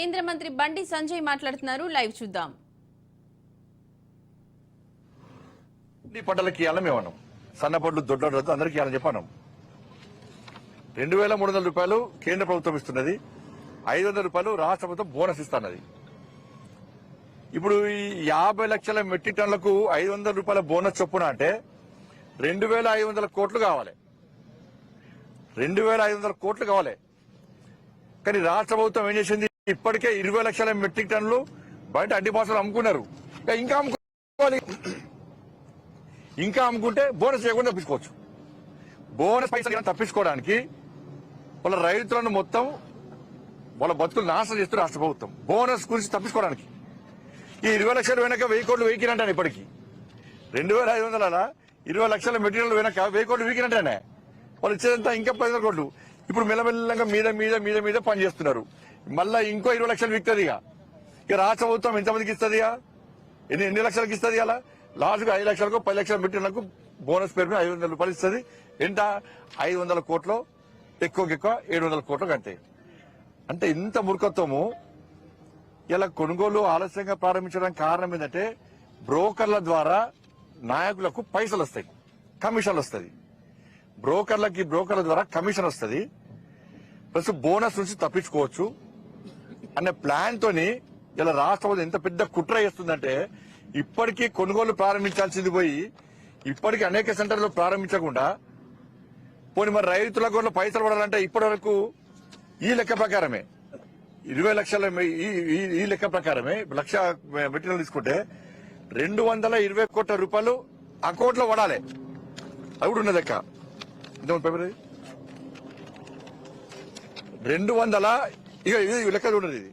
కేంద్ర మంత్రి బండి సంజయ్ మాట్లాడుతున్నారు. లైవ్ చూద్దాం. అన్ని పంటలకి ఇవ్వాలని ఇవ్వను. సన్న పండ్లు దొడ్డలు అందరికీ ఇవ్వాలని చెప్పాను. రెండు వేల మూడు వందల రూపాయలు కేంద్ర ప్రభుత్వం ఇస్తున్నది. ఐదు వందల రూపాయలు రాష్ట్ర ప్రభుత్వం బోనస్ ఇస్తున్నది. ఇప్పుడు ఈ యాభై లక్షల మెట్రిక్ టన్నులకు ఐదు వందల రూపాయల బోనస్ చొప్పున అంటే రెండు వేల ఐదు వందల కోట్లు కావాలి. రెండు వేల ఐదు వందల కోట్లు కావాలి. కానీ రాష్ట్ర ప్రభుత్వం ఏం చేసింది? ఇప్పటికే ఇరవై లక్షల మెట్రిక్ టన్నులు బయట అడ్డి బాసలు అమ్ముకున్నారు. ఇంకా అమ్ముకోవాలి. ఇంకా అమ్ముకుంటే బోనస్ లేకుండా తప్పించుకోవచ్చు బోనస్ పైసలు తప్పించుకోవడానికి వాళ్ళ రైతులను మొత్తం వాళ్ళ బతుకులు నాశనం చేస్తుంది రాష్ట్ర ప్రభుత్వం. బోనస్ గురించి తప్పించుకోవడానికి. ఈ ఇరవై లక్షలు వెనక వెయ్యి కోట్లు వీకినంటాను ఇప్పటికి. రెండు వేల ఐదు వందల ఇరవై లక్షల మెటీరియల్ వెనక వెయ్యి కోట్లు వీకినంటానే వాళ్ళు ఇచ్చేదంతా ఇంకా పది కోట్లు. ఇప్పుడు మెల్లమెల్లంగా మీద మీద మీద మీద పని చేస్తున్నారు. మళ్ళా ఇంకో ఇరవై లక్షలు వీక్తుంది ఇక. ఇక రాష్ట్ర ప్రభుత్వం ఎంతమందికి ఇస్తుంది ఇక? ఎన్ని ఎన్ని లక్షలకి ఇస్తుంది అలా? లాస్ట్గా ఐదు లక్షలకు పది లక్షల మెటీరియల్కు బోనస్ పేరు మీద ఐదు వందల రూపాయలు ఇస్తుంది. ఎంత? ఐదు వందల కోట్లు ఎక్కువకి ఎక్కువ ఏడు వందల కోట్లు అంతే. అంటే ఇంత మూర్ఖత్వము. ఇలా కొనుగోలు ఆలస్యంగా ప్రారంభించడానికి కారణం ఏంటంటే బ్రోకర్ల ద్వారా నాయకులకు పైసలు వస్తాయి. కమిషన్లు వస్తుంది. బ్రోకర్లకి బ్రోకర్ల ద్వారా కమిషన్ వస్తుంది. ప్లస్ బోనస్ నుంచి తప్పించుకోవచ్చు. అనే ప్లాన్ తోని ఇలా రాష్ట్రం ఎంత పెద్ద కుట్ర చేస్తుందంటే ఇప్పటికీ కొనుగోలు ప్రారంభించాల్సింది పోయి ఇప్పటికీ అనేక సెంటర్లు ప్రారంభించకుండా పోనీ మరి రైతులకు పైసలు పడాలంటే ఇప్పటి వరకు ఈ లెక్క ప్రకారమే ఇరవై లక్షల ఈ ఈ- ఈ లెక్క ప్రకారమే లక్ష మెటీరియల్ తీసుకుంటే రెండు వందల ఇరవై కోట్ల రూపాయలు అకౌంట్లో పడాలి. అది కూడా ఉన్న లెక్క. పేపర్ రెండు వందల ఇక ఇది లెక్క చూడండి ఇది.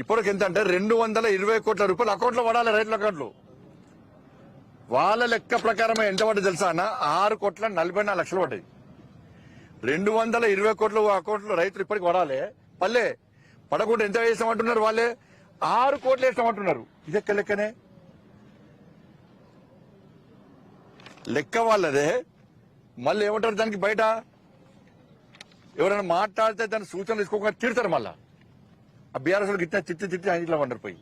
ఇప్పటికి ఎంత అంటే రెండు వందల ఇరవై కోట్ల రూపాయలు అకౌంట్లో పడాలి రైతుల అకౌంట్లో వాళ్ళ లెక్క ప్రకారమే ఎంత పడ్డది తెలుసా అన్న? ఆరు కోట్ల నలభై నాలుగు లక్షలు పడ్డాయి. రెండు వందల ఇరవై కోట్ల అకౌంట్లో రైతులు ఇప్పటికి పడాలి. పల్లె పడకుండా ఎంత వేసామంటున్నారు వాళ్ళే? ఆరు కోట్లు వేసామంటున్నారు ఇదెక్క లెక్కనే? లెక్క వాళ్ళదే. మళ్ళీ ఏమంటారు దానికి బయట? ఎవరైనా మాట్లాడితే దాని సూచనలు తీసుకోకుండా తిడతారు మళ్ళా. ఆ బీఆర్ఎస్ గిట్ట తిట్టి తిట్టి ఆయన ఇట్లా వండరిపోయి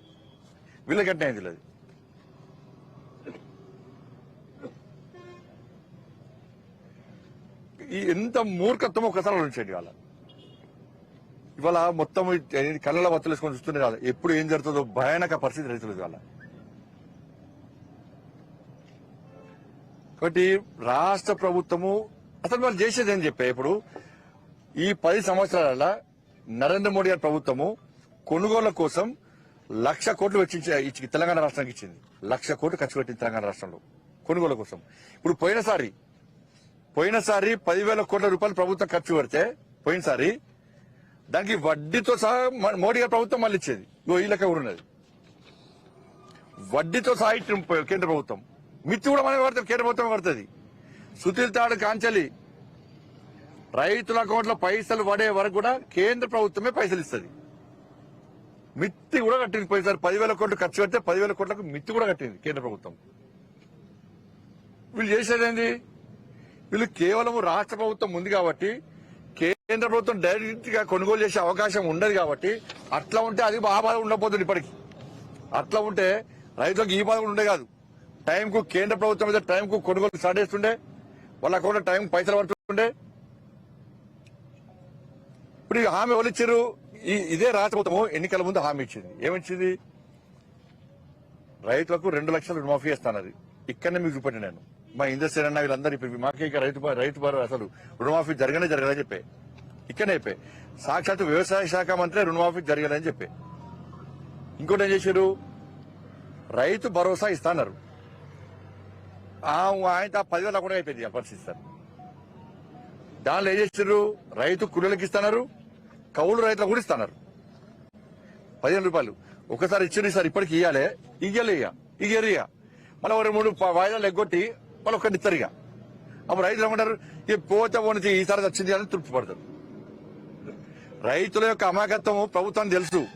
వీళ్ళకి గట్టిన అయింది లేదు ఈ ఎంత మూర్ఖత్వం ఒకసారి ఆలోచించండి వాళ్ళ ఇవాళ మొత్తం కళ్ళ వత్తులు వేసుకొని చూస్తుండే ఎప్పుడు ఏం జరుగుతుందో భయానక పరిస్థితి రైతులు ఇవాళ. కాబట్టి రాష్ట్ర ప్రభుత్వము అసలు వాళ్ళు చేసేది ఏం చెప్పే ఇప్పుడు? ఈ పది సంవత్సరాల నరేంద్ర మోడీ గారి ప్రభుత్వము కొనుగోళ్ళ కోసం లక్ష కోట్లు వెచ్చించే తెలంగాణ రాష్ట్రానికి ఇచ్చింది. లక్ష కోట్లు ఖర్చు పెట్టింది తెలంగాణ రాష్ట్రంలో కొనుగోలు కోసం. ఇప్పుడు పోయినసారి పోయినసారి పదివేల కోట్ల రూపాయలు ప్రభుత్వం ఖర్చు పెడితే పోయినసారి దానికి వడ్డీతో సహా మ- మోడీ గారి ప్రభుత్వం మళ్ళీ ఇచ్చేది. ఇగో ఈ లెక్క కూడా ఉన్నది. వడ్డీతో సహా ఇచ్చిన కేంద్ర ప్రభుత్వం. మిత్తి కూడా మనమే పడుతుంది కేంద్ర ప్రభుత్వం పడుతుంది సుతీల్ తాడు కాంచలి రైతుల అకౌంట్లో పైసలు పడే వరకు కూడా కేంద్ర ప్రభుత్వమే పైసలు ఇస్తుంది. మిత్తి కూడా కట్టింది పోయినసారి. పదివేల కోట్లు ఖర్చు పెడితే పదివేల కోట్లకు మిత్తి కూడా కట్టింది కేంద్ర ప్రభుత్వం. వీళ్ళు చేసేదేంది వీళ్ళు కేవలం రాష్ట్ర ప్రభుత్వం ఉంది కాబట్టి కేంద్ర ప్రభుత్వం డైరెక్ట్గా కొనుగోలు చేసే అవకాశం ఉండదు కాబట్టి అట్లా ఉంటే అది ఆ బాధ ఉండబోతుంది ఇప్పటికి. అట్లా ఉంటే రైతులకు ఈ బాధ ఉండే కాదు. టైంకు కేంద్ర ప్రభుత్వం మీద టైంకు కొనుగోలు స్టార్ట్ చేస్తుండే. వాళ్ళ అకౌంట్ టైం పైసలు పడుతుండే. ఇప్పుడు హామీ ఎవరు ఈ ఇదే రాష్ట్ర ఎన్నికల ముందు హామీ ఇచ్చింది. ఏమిచ్చింది? రైతులకు రెండు లక్షలు రుణమాఫీ చేస్తానది. ఇక్కడనే మీకు చూపెట్టి నేను. మా ఇండస్ట్రీ అన్న వీళ్ళందరూ ఇప్పుడు మాకే ఇక రైతు రైతు బారు అసలు రుణమాఫీ జరగనే జరగదని చెప్పే. ఇక్కడనే చెప్పే. సాక్షాత్ వ్యవసాయ శాఖ మంత్రి రుణమాఫీ జరగదని చెప్పే. ఇంకోటి ఏం చేశారు? రైతు భరోసా ఇస్తాన్నారు. ఆ ఆయన పదివేల కూడా అయిపోయింది ఆ పరిస్థితి సార్. దానిలో ఏం చేశారు? రైతు కూలీలకు ఇస్తున్నారు. కౌలు రైతులు కూడా ఇస్తున్నారు. పదిహేను రూపాయలు. ఒకసారి ఇచ్చింది సార్ ఇప్పటికి ఇవ్వాలి ఇయ్యాలి ఇక ఇయ్యరు ఇక మళ్ళీ ఒక మూడు వాయిదాలు ఎగ్గొట్టి మళ్ళీ ఒకటి ఇస్తారు ఇక. అప్పుడు రైతులు ఏమంటారు? ఇక పోతే పోనీ ఈసారి వచ్చింది అని తృప్తి పడతారు. రైతుల యొక్క అమాయకత్వం ప్రభుత్వం తెలుసు.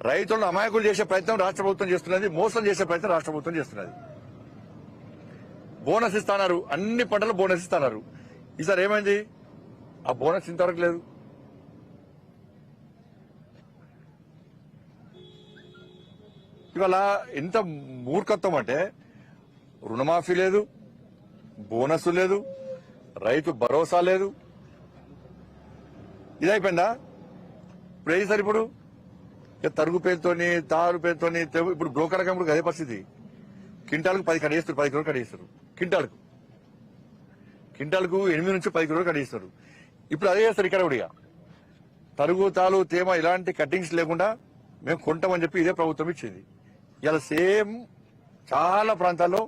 రైతులను అమాయకులు చేసే ప్రయత్నం రాష్ట్ర ప్రభుత్వం చేస్తున్నది మోసం చేసే ప్రయత్నం రాష్ట్ర ప్రభుత్వం చేస్తున్నది. బోనస్ ఇస్తున్నారు. అన్ని పంటలు బోనస్ ఇస్తున్నారు. ఈసారి ఏమైంది? ఆ బోనస్ ఇంతవరకు లేదు. ఇవాళ ఎంత మూర్ఖత్వం అంటే రుణమాఫీ లేదు బోనస్ లేదు రైతు భరోసా లేదు. ఇదైపోయిందా? అయిపోయిందా ఇప్పుడు ఏది సార్ ఇప్పుడు? తరుగు పేరుతోని తారు పేరుతోని ఇప్పుడు బ్రోకర్ రకం అదే పరిస్థితి. క్వింటాల్కు పది కడేస్తారు పది కిలోలు కడేస్తారు క్వింటాల్కు. క్వింటాల్కు ఎనిమిది నుంచి పది కిలోలు కడేస్తారు ఇప్పుడు అదే చేస్తారు ఇక్కడ కూడా తరుగు తాలు తేమ ఇలాంటి కట్టింగ్స్ లేకుండా మేము కొంటామని చెప్పి ఇదే ప్రభుత్వం ఇచ్చింది. ఇలా సేమ్ చాలా ప్రాంతాల్లో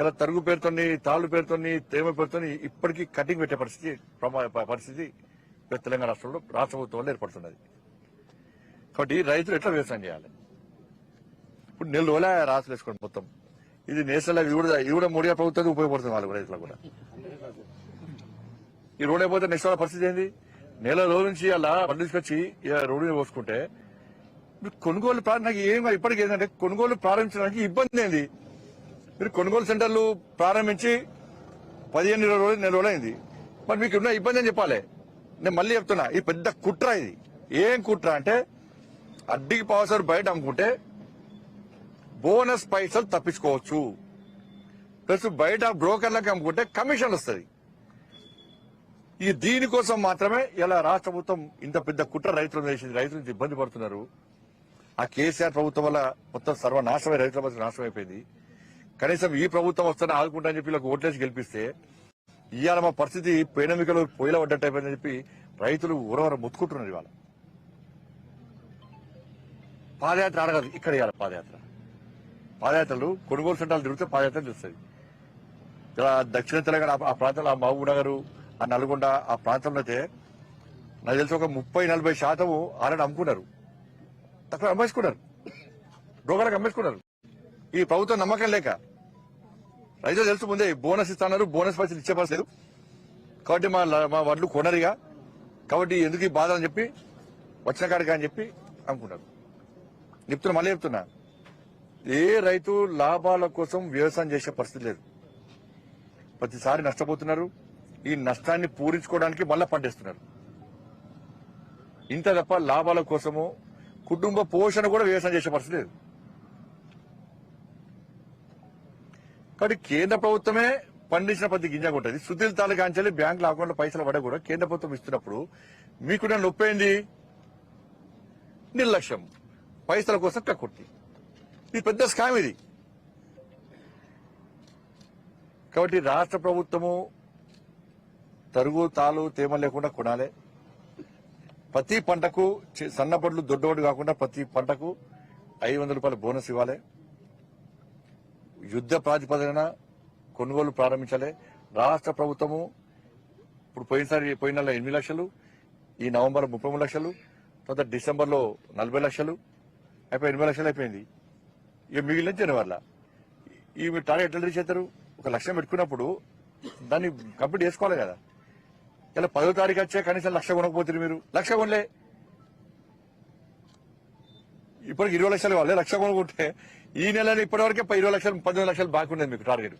ఇలా తరుగు పేరుతోని తాళ్ళు పేరుతోని తేమ పేరుతోని ఇప్పటికీ కటింగ్ పెట్టే పరిస్థితి పరిస్థితి తెలంగాణ రాష్ట్రంలో రాష్ట్ర ప్రభుత్వం వల్ల ఏర్పడుతున్నది. కాబట్టి రైతులు ఎట్లా వ్యవసాయం చేయాలి? ఇప్పుడు నెల రోజులే రాసులు వేసుకోండి మొత్తం. ఇది నేషనల్ ఇది కూడా ఇది కూడా మోడీ ప్రభుత్వం ఉపయోగపడుతుంది వాళ్ళకు రైతులకు కూడా. ఈ రోడ్ అయిపోతే నెక్స్ట్ వాళ్ళ పరిస్థితి ఏంది? నెల రోజు నుంచి అలా పండించుకొచ్చి తీసుకొచ్చి రోడ్డు మీద పోసుకుంటే కొనుగోలు నాకు ఏం ఇప్పటికి ఏంటంటే కొనుగోలు ప్రారంభించడానికి ఇబ్బంది ఏంది? మీరు కొనుగోలు సెంటర్లు ప్రారంభించి పదిహేను ఇరవై రోజులు నెల రోజులైంది. అయింది మరి మీకు ఉన్న ఇబ్బంది అని చెప్పాలి? నేను మళ్ళీ చెప్తున్నా ఇది పెద్ద కుట్ర ఇది. ఏం కుట్ర అంటే అడ్డికి పావుసారు బయట అమ్ముకుంటే బోనస్ పైసలు తప్పించుకోవచ్చు. ప్లస్ బయట బ్రోకర్లకు అమ్ముకుంటే కమిషన్ వస్తుంది. ఈ దీనికోసం మాత్రమే ఇలా రాష్ట్ర ప్రభుత్వం ఇంత పెద్ద కుట్ర రైతులు వేసింది రైతులు ఇబ్బంది పడుతున్నారు. ఆ కేసీఆర్ ప్రభుత్వం వల్ల మొత్తం సర్వనాశమై రైతుల మధ్య నాశనం అయిపోయింది కనీసం ఈ ప్రభుత్వం వస్తేనే ఆదుకుంటా అని చెప్పి వీళ్ళకి ఓట్లేసి గెలిపిస్తే ఇవాళ మా పరిస్థితి పేనమికలు పొయ్యిలో పడ్డట్టు అయిపోయిందని చెప్పి రైతులు ఊరవర ముత్తుకుంటున్నారు ఇవాళ. పాదయాత్ర అడగదు ఇక్కడ ఇవాళ పాదయాత్ర. పాదయాత్రలు కొనుగోలు సెంటర్లు తిరిగితే పాదయాత్ర తెలుస్తుంది ఇలా దక్షిణ తెలంగాణ ఆ- ప్రాంతంలో ఆ మహబూబ్ నగర్ ఆ నల్గొండ ఆ ప్రాంతంలో అయితే నాకు తెలిసి ఒక ముప్పై నలభై శాతము ఆల్రెడీ అమ్ముకున్నారు. అక్కడ అమ్మేసుకున్నారు. బ్రోకర్లకు అమ్మేసుకున్నారు. ఈ ప్రభుత్వం నమ్మకం లేక రైతులు తెలుసు ముందే బోనస్ ఇస్తున్నారు బోనస్ పైసలు ఇచ్చే పరిస్థితి కాబట్టి మా మా వడ్లు కొనరిగా. కాబట్టి ఎందుకు ఈ బాధ అని చెప్పి వచ్చిన కాడికి అని చెప్పి అనుకుంటారు చెప్తున్నా మళ్ళీ చెప్తున్నా. ఏ రైతు లాభాల కోసం వ్యవసాయం చేసే పరిస్థితి లేదు. ప్రతిసారి నష్టపోతున్నారు. ఈ నష్టాన్ని పూరించుకోవడానికి మళ్ళా పండిస్తున్నారు ఇంత తప్ప లాభాల కోసము కుటుంబ పోషణ కూడా వ్యవసాయం చేసే పరిస్థితి లేదు. కాబట్టి కేంద్ర ప్రభుత్వమే పండించిన ప్రతి గింజ ఉంటుంది సుతిల్ తాలూకాంచెల్లి బ్యాంకుల అకౌంట్లో పైసలు పడ కూడా కేంద్ర ప్రభుత్వం ఇస్తున్నప్పుడు మీకున్న నొప్పైంది? నిర్లక్ష్యం. పైసల కోసం కక్కుర్తి ఇది పెద్ద స్కామ్ ఇది. కాబట్టి రాష్ట్ర ప్రభుత్వము తరుగు తాలు తేమ లేకుండా కొనాలి. ప్రతి పంటకు చి- సన్నపడ్లు దొడ్డోడు కాకుండా ప్రతి పంటకు ఐదు వందల రూపాయల బోనస్ ఇవ్వాలి. యుద్ధ ప్రాతిపదికన కొనుగోలు ప్రారంభించాలి. రాష్ట్ర ప్రభుత్వము ఇప్పుడు పోయినసారి పోయిన నెల ఎనిమిది లక్షలు ఈ నవంబర్ ముప్పై మూడు లక్షలు తర్వాత డిసెంబర్లో నలభై లక్షలు అయిపోయి ఎనభై లక్షలు అయిపోయింది. ఇక మిగిలిన జనవరిలో. ఈ మీరు టార్గెట్ ఎట్లా చేస్తారు ఒక లక్ష్యం పెట్టుకున్నప్పుడు దాన్ని కంప్లీట్ చేసుకోవాలి కదా. ఇలా పదో తారీఖు వచ్చే కనీసం లక్ష కొనకపోతుంది మీరు. లక్ష కొనలే. ఇప్పటికి ఇరవై లక్షలు ఇవ్వాలి లక్ష కొనుక్కుంటే ఈ నెలలో ఇప్పటివరకే ఇరవై లక్షలు పద్దెనిమిది లక్షలు బాకీ ఉండేది మీకు టార్గెట్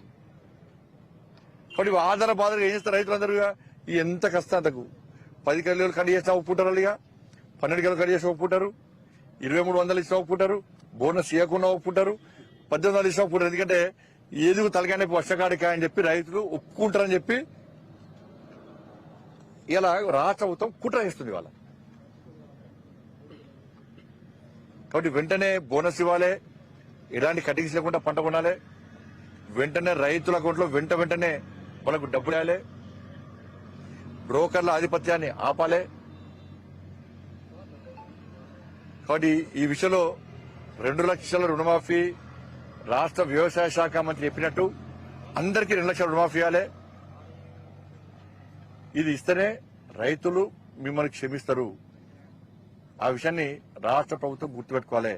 కాబట్టి ఆధార బాధలు ఏం చేస్తారు రైతులందరూ ఇక? ఎంత కష్టం అంతకు. పది కిలోలు కట్ చేసిన ఒప్పుకుంటారు ఇక. పన్నెండు కిలోలు కట్ చేసిన ఒప్పుకుంటారు. ఇరవై మూడు వందలు ఇచ్చిన ఒప్పుకుంటారు. బోనస్ ఇవ్వకుండా ఒప్పుకుంటారు. పద్దెనిమిది వందలు ఇచ్చిన ఒప్పుకుంటారు. ఎందుకంటే ఏది తలకాయ వర్షకాడికా అని చెప్పి రైతులు ఒప్పుకుంటారని చెప్పి ఇలా రాష్ట్ర ప్రభుత్వం కుట్ర చేస్తుంది వాళ్ళ కాబట్టి వెంటనే బోనస్ ఇవ్వాలి. ఎలాంటి కటింగ్స్ లేకుండా పంట కొనాలి. వెంటనే రైతుల అకౌంట్లో వెంట వెంటనే వాళ్ళకు డబ్బులు వేయాలి. బ్రోకర్ల ఆధిపత్యాన్ని ఆపాలి. కాబట్టి ఈ విషయంలో రెండు లక్షల రుణమాఫీ రాష్ట్ర వ్యవసాయ శాఖ మంత్రి చెప్పినట్టు అందరికీ రెండు లక్షల రుణమాఫీ ఇవ్వాలి. ఇది ఇస్తేనే రైతులు మిమ్మల్ని క్షమిస్తారు. ఆ విషయాన్ని రాష్ట్ర ప్రభుత్వం గుర్తుపెట్టుకోవాలి.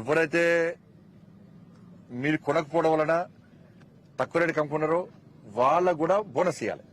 ఎవరైతే మీరు కొనకపోవడం వలన తక్కువ రేటుకి కనుక్కున్నారో వాళ్ళకు కూడా బోనస్ ఇవ్వాలి